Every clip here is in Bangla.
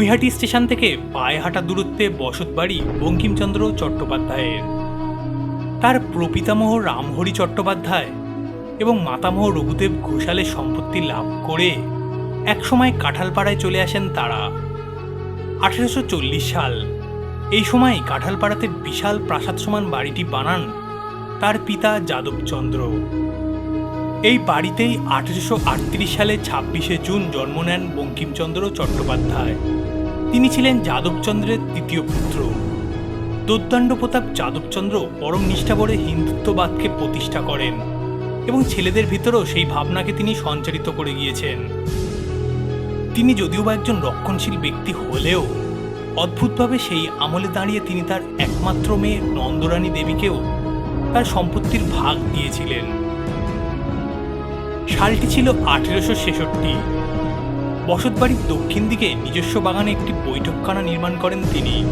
নৈহাটি স্টেশন থেকে পায়ে হাঁটা দূরত্বে বসত বাড়ি বঙ্কিমচন্দ্র চট্টোপাধ্যায়ের। তার প্রপিতামহ রামহরি চট্টোপাধ্যায় এবং মাতামহ রঘুদেব ঘোষালের সম্পত্তি লাভ করে একসময় কাঁঠালপাড়ায় চলে আসেন তারা। আঠেরোশো চল্লিশ সাল, এই সময় কাঁঠালপাড়াতে বিশাল প্রাসাদ সমান বাড়িটি বানান তার পিতা যাদবচন্দ্র। এই বাড়িতেই আঠেরোশো আটত্রিশ সালে ছাব্বিশে জুন জন্ম নেন বঙ্কিমচন্দ্র চট্টোপাধ্যায়। তিনি ছিলেন যাদবচন্দ্রের তৃতীয় পুত্র। দোদ্দণ্ড প্রতাপ যাদবচন্দ্র পরম নিষ্ঠাভরে হিন্দুত্ববাদকে প্রতিষ্ঠা করেন এবং ছেলেদের ভিতরেও সেই ভাবনাকে তিনি সঞ্চারিত করে গিয়েছেন। তিনি যদিও বা একজন রক্ষণশীল ব্যক্তি হলেও, অদ্ভুতভাবে সেই আমলে দাঁড়িয়ে তিনি তার একমাত্র মেয়ে নন্দরানী দেবীকেও তার সম্পত্তির ভাগ দিয়েছিলেন। সালটি ছিল আঠেরোশো ছেষট্টি। বসতবাড়ির দক্ষিণ দিকে নিজস্ব বাগানে একটি বৈঠকখানা নির্মাণ করেন তিনি।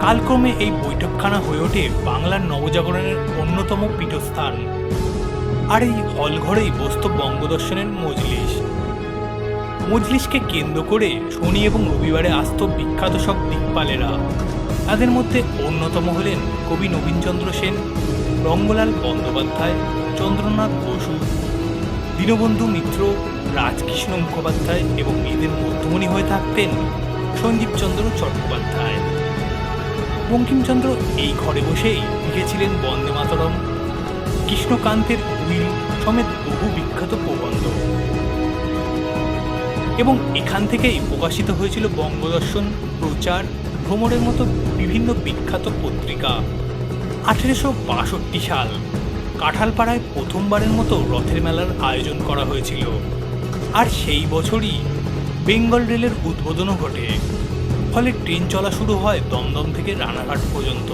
কালক্রমে এই বৈঠকখানা হয়ে ওঠে বাংলার নবজাগরণের অন্যতম পীঠস্থান। আর এই হলঘরেই বসত বঙ্গদর্শনের মজলিস। মজলিসকে কেন্দ্র করে শনি এবং রবিবারে আসত বিখ্যাত সব দিকপালেরা। তাদের মধ্যে অন্যতম হলেন কবি নবীনচন্দ্র সেন, রঙ্গলাল বন্দ্যোপাধ্যায়, চন্দ্রনাথ বসু দীনবন্ধু মিত্র, রাজকৃষ্ণ মুখোপাধ্যায় এবং এদের মধ্যমণি হয়ে থাকতেন সঞ্জীবচন্দ্র চট্টোপাধ্যায়। বঙ্কিমচন্দ্র এই ঘরে বসেই লিখেছিলেন বন্দে মাতরম। কৃষ্ণকান্তের উইল সমেত বহু বিখ্যাত প্রবন্ধ। এবং এখান থেকেই প্রকাশিত হয়েছিল বঙ্গদর্শন, প্রচার, ভ্রমণের মতো বিভিন্ন বিখ্যাত পত্রিকা। আঠেরোশো বাষট্টি সাল। কাঁঠালপাড়ায় প্রথমবারের মতো রথের মেলার আয়োজন করা হয়েছিল। আর সেই বছরই বেঙ্গল রেলের উদ্বোধনও ঘটে। ফলে ট্রেন চলা শুরু হয় দমদম থেকে রানাঘাট পর্যন্ত।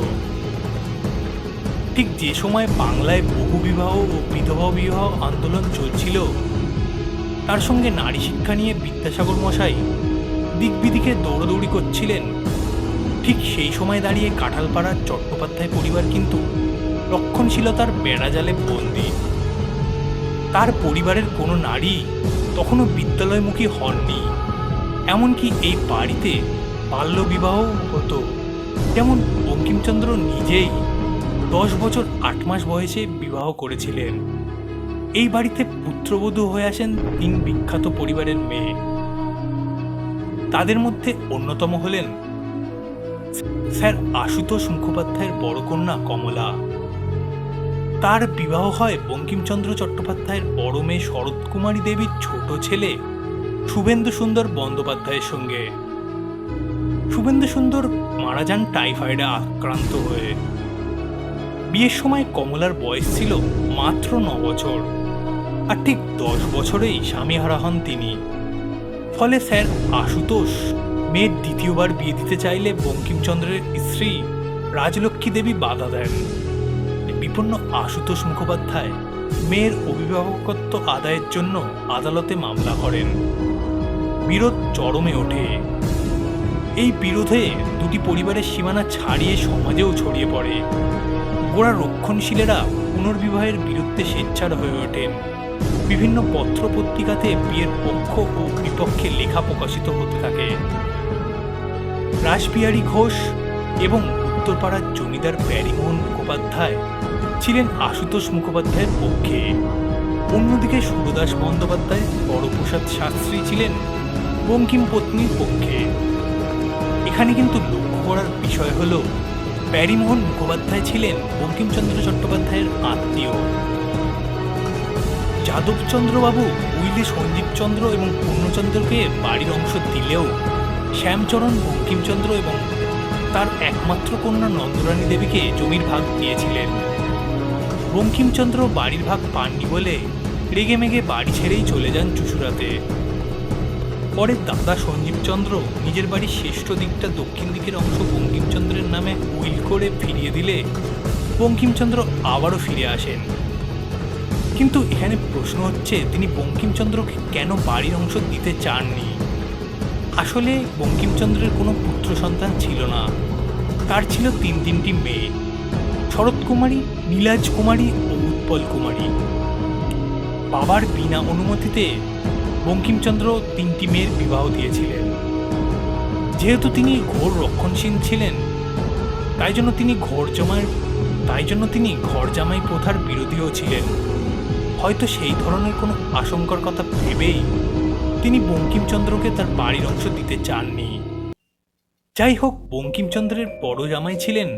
ঠিক যে সময় বাংলায় বহু বিবাহ ও বিধবা বিবাহ আন্দোলন চলছিল, তার সঙ্গে নারী শিক্ষা নিয়ে বিদ্যাসাগর মশাই দিকবিদিকে দৌড়দৌড়ি করছিলেন। ঠিক সেই সময় দাঁড়িয়ে কাঁঠালপাড়ার চট্টোপাধ্যায় পরিবার কিন্তু রক্ষণশীলতার বেড়াজালে বন্দী। তার পরিবারের কোনো নারী তখনও বিদ্যালয়মুখী হননি। এমনকি এই বাড়িতে বাল্যবিবাহ হতো। যেমন বঙ্কিমচন্দ্র নিজেই দশ বছর আট মাস বয়সে বিবাহ করেছিলেন। এই বাড়িতে পুত্রবধূ হয়ে আসেন তিন বিখ্যাত পরিবারের মেয়ে। তাদের মধ্যে অন্যতম হলেন স্যার আশুতোষ মুখোপাধ্যায়ের বড় কন্যা কমলা। তার বিবাহ হয় বঙ্কিমচন্দ্র চট্টোপাধ্যায়ের বড় মেয়ে শরৎ কুমারী দেবীর ছোট ছেলে শুভেন্দু সুন্দর বন্দ্যোপাধ্যায়ের সঙ্গে। শুভেন্দু সুন্দর মারা যান টাইফয়েডে আক্রান্ত হয়ে। বিয়ের সময় কমলার বয়স ছিল মাত্র ন বছর। আর ঠিক দশ বছরেই স্বামী হারা হন তিনি। ফলে স্যার আশুতোষ মেয়ের দ্বিতীয়বার বিয়ে দিতে চাইলে বঙ্কিমচন্দ্রের স্ত্রী রাজলক্ষ্মী দেবী বাধা দেন। বিপন্ন আশুতোষ মুখোপাধ্যায় মেয়ের অভিভাবকত্ব আদায়ের জন্য আদালতে মামলা করেন। বিরোধ চরমে ওঠে। এই বিরোধে দুটি পরিবারের সীমানা ছাড়িয়ে সমাজেও ছড়িয়ে পড়ে। গোড়া রক্ষণশীলেরা পুনর্বিবাহের বিরুদ্ধে স্বেচ্ছার হয়ে ওঠেন। বিভিন্ন পত্র পত্রিকাতে বিয়ের পক্ষ ও বিপক্ষে লেখা প্রকাশিত হতে থাকে। রাসবিহারী ঘোষ এবং উত্তরপাড়ার জমিদার প্যারিমোহন মুখোপাধ্যায় ছিলেন আশুতোষ মুখোপাধ্যায়ের পক্ষে। অন্যদিকে সুরদাস বন্দ্যোপাধ্যায়, বড়প্রসাদ শাস্ত্রী ছিলেন বঙ্কিম পত্নীর পক্ষে। এখানে কিন্তু লক্ষ্য করার বিষয় হল, প্যারিমোহন মুখোপাধ্যায় ছিলেন বঙ্কিমচন্দ্র চট্টোপাধ্যায়ের আত্মীয়। যাদবচন্দ্রবাবু উইলে সঞ্জীবচন্দ্র এবং পূর্ণচন্দ্রকে বাড়ির অংশ দিলেও, শ্যামচরণ বঙ্কিমচন্দ্র এবং তার একমাত্র কন্যা নন্দরানী দেবীকে জমির ভাগ দিয়েছিলেন। বঙ্কিমচন্দ্র বাড়ির ভাগ পাননি বলে রেগে মেগে বাড়ি ছেড়েই চলে যান চুচুড়াতে পরে দাদা সঞ্জীবচন্দ্র নিজের বাড়ির শ্রেষ্ঠ দিকটা দক্ষিণ দিকের অংশ বঙ্কিমচন্দ্রের নামে উইল করে ফিরিয়ে দিলে বঙ্কিমচন্দ্র আবারও ফিরে আসেন। কিন্তু এখানে প্রশ্ন হচ্ছে, তিনি বঙ্কিমচন্দ্রকে কেন বাড়ির অংশ দিতে চাননি? আসলে বঙ্কিমচন্দ্রের কোনো পুত্র সন্তান ছিল না। তার ছিল তিন তিনটি মেয়ে। শরৎ কুমারী নীলাজ কুমারী ও উৎপল কুমারী বাবার বিনা অনুমতিতে বঙ্কিমচন্দ্র তিনটি মেয়ের বিবাহ দিয়েছিলেন। যেহেতু তিনি ঘোর রক্ষণশীল ছিলেন, তাই জন্য তিনি ঘর জমায় তাই জন্য তিনি ঘর জামাই প্রথার বিরোধীও ছিলেন। হয়তো সেই ধরনের কোনো আশঙ্কার কথা ভেবেই তিনি বঙ্কিমচন্দ্রকে তার বাড়ির অংশ দিতে চাননি। যাই হোক, বঙ্কিমচন্দ্রের বড় জামাই ছিলেন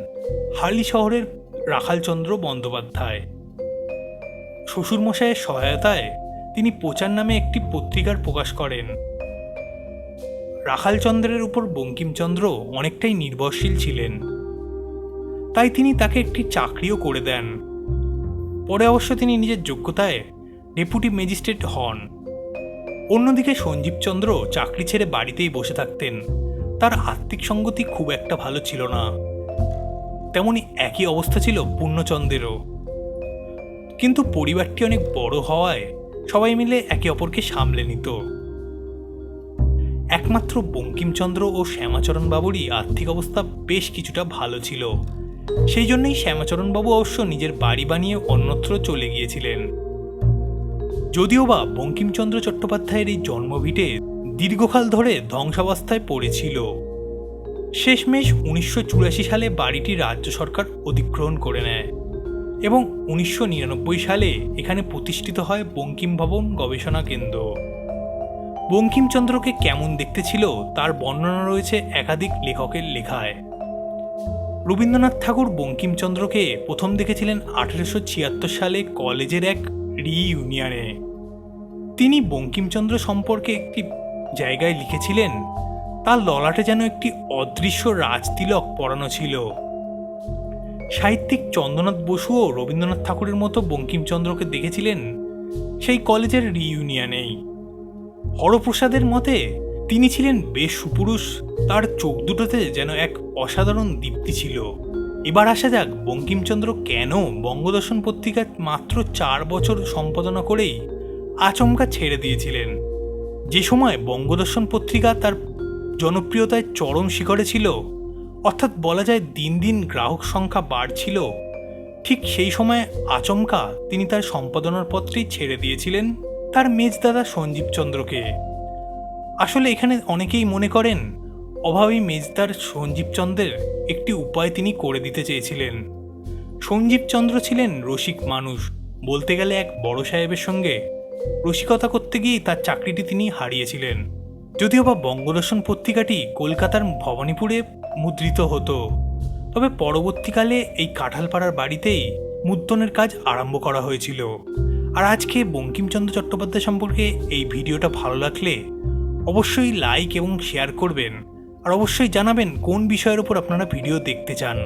হার্লি শহরের রাখালচন্দ্র বন্দ্যোপাধ্যায়। শ্বশুরমশাইয়ের সহায়তায় তিনি প্রচার নামে একটি পত্রিকার প্রকাশ করেন। রাখালচন্দ্রের উপর বঙ্কিমচন্দ্র অনেকটাই নির্ভরশীল ছিলেন। তাই তিনি তাকে একটি চাকরিও করে দেন। পরে অবশ্য তিনি নিজের যোগ্যতায় ডেপুটি ম্যাজিস্ট্রেট হন। অন্যদিকে সঞ্জীবচন্দ্র চাকরি ছেড়ে বাড়িতেই বসে থাকতেন। তার আর্থিক সঙ্গতি খুব একটা ভালো ছিল না। তেমনি একই অবস্থা ছিল পূর্ণচন্দ্রেরও। কিন্তু পরিবারটি অনেক বড় হওয়ায় সবাই মিলে একে অপরকে সামলে নিত। একমাত্র বঙ্কিমচন্দ্র ও শ্যামাচরণ বাবুরই আর্থিক অবস্থা বেশ কিছুটা ভালো ছিল। সেই জন্যই শ্যামাচরণ বাবু অবশ্য নিজের বাড়ি বানিয়ে অন্যত্র চলে গিয়েছিলেন। যদিও বা বঙ্কিমচন্দ্র চট্টোপাধ্যায়ের এই জন্মভিটে দীর্ঘকাল ধরে ধ্বংসাবস্থায় পড়েছিল। শেষমেশ উনিশশো চুরাশি সালে বাড়িটি রাজ্য সরকার অধিগ্রহণ করে নেয় এবং উনিশশো নিরানব্বই সালে এখানে প্রতিষ্ঠিত হয় বঙ্কিম ভবন গবেষণা কেন্দ্র। বঙ্কিমচন্দ্রকে কেমন দেখতে ছিল তার বর্ণনা রয়েছে একাধিক লেখকের লেখায়। রবীন্দ্রনাথ ঠাকুর বঙ্কিমচন্দ্রকে প্রথম দেখেছিলেন আঠেরোশো ছিয়াত্তর সালে কলেজের এক রিইউনিয়নে। তিনি বঙ্কিমচন্দ্র সম্পর্কে একটি জায়গায় লিখেছিলেন তার ললাটে যেন একটি অদৃশ্য রাজতিলক পরানো ছিল। সাহিত্যিক চন্দ্রনাথ বসুও রবীন্দ্রনাথ ঠাকুরের মতো বঙ্কিমচন্দ্রকে দেখেছিলেন সেই কলেজের রিইউনিয়নেই হরপ্রসাদের মতে, তিনি ছিলেন বেশ সুপুরুষ তার চোখ দুটোতে যেন এক অসাধারণ দীপ্তি ছিল। এবার আসা যাক বঙ্কিমচন্দ্র কেন বঙ্গদর্শন পত্রিকা মাত্র চার বছর সম্পাদনা করেই আচমকা ছেড়ে দিয়েছিলেন। যে সময় বঙ্গদর্শন পত্রিকা তার জনপ্রিয়তায় চরম শিখরে ছিল। অর্থাৎ বলা যায় দিন দিন গ্রাহক সংখ্যা বাড়ছিল। ঠিক সেই সময় আচমকা তিনি তার সম্পাদনার পত্রেই ছেড়ে দিয়েছিলেন তার মেজদাদা সঞ্জীব চন্দ্রকে। আসলে এখানে অনেকেই মনে করেন, অভাবী মেজদার সঞ্জীব চন্দ্রের একটি উপায় তিনি করে দিতে চেয়েছিলেন। সঞ্জীব চন্দ্র ছিলেন রসিক মানুষ, বলতে গেলে এক বড় সাহেবের সঙ্গে। রসিকতা করতে গিয়ে তার চাকরিটি তিনি হারিয়েছিলেন। যদিও বা বঙ্গদর্শন পত্রিকাটি কলকাতার ভবানীপুরে মুদ্রিত হতো, তবে পরবর্তীকালে এই কাঁঠালপাড়ার বাড়িতেই মুদ্রণের কাজ আরম্ভ করা হয়েছিল। আর আজকে বঙ্কিমচন্দ্র চট্টোপাধ্যায় সম্পর্কে এই ভিডিওটা ভালো লাগলে অবশ্যই লাইক এবং শেয়ার করবেন, আর অবশ্যই জানাবেন কোন বিষয়ের উপর আপনারা ভিডিও দেখতে চান।